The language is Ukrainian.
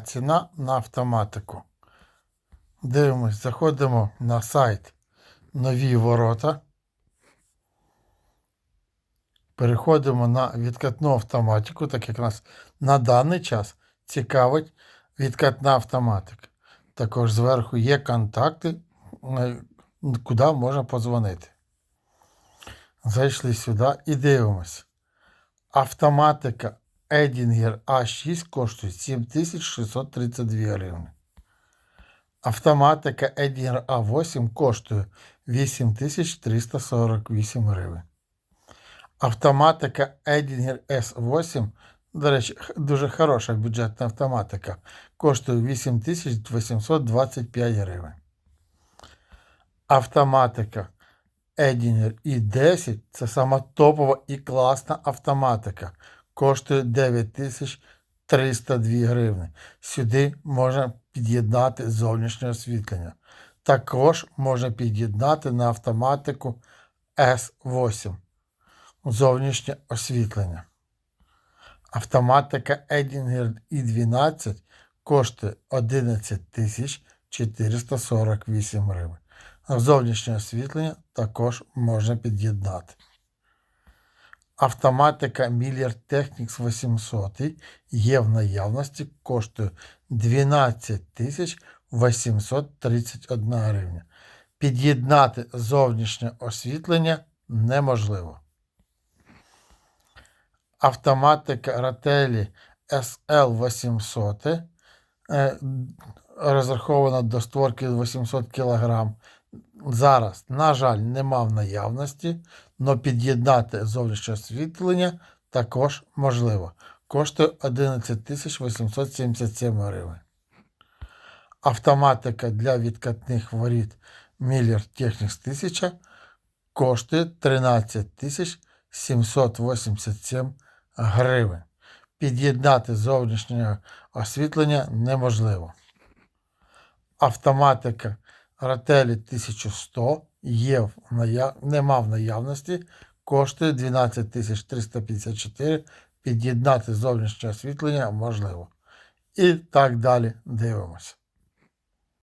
Ціна на автоматику. Дивимось, заходимо на сайт Нові ворота. Переходимо на відкатну автоматику, так як нас на даний час цікавить відкатна автоматика. Також зверху є контакти, е, куди можна подзвонити. Зайшли сюди і дивимось. Автоматика Edinger A6 коштує 7632 гривні. Автоматика Edinger A8 коштує 8348 гривень. Автоматика Edinger S8, до речі, дуже хороша бюджетна автоматика, коштує 8825 гривень. Автоматика Edinger i10 це сама топова і класна автоматика. Коштує 9302 гривні. Сюди можна під'єднати зовнішнє освітлення. Також можна під'єднати на автоматику S8 зовнішнє освітлення. Автоматика Edinger i12 коштує 11 448 гривень. Зовнішнє освітлення також можна під'єднати. Автоматика Miller Technics 800 є в наявності, коштує 12 831 гривня. Під'єднати зовнішнє освітлення неможливо. Автоматика Ratelli SL800 е, розрахована до створки 800 кг. Зараз, на жаль, нема в наявності, але під'єднати зовнішнє освітлення також можливо. Коштує 11 877 гривень. Автоматика для відкатних воріт Miller Technics 1000 коштує 13 787 гривень. Під'єднати зовнішнє освітлення неможливо. Автоматика Рателі 1100 є в наяв... нема в наявності, коштує 12 354. Під'єднати зовнішнє освітлення можливо. І так далі дивимося.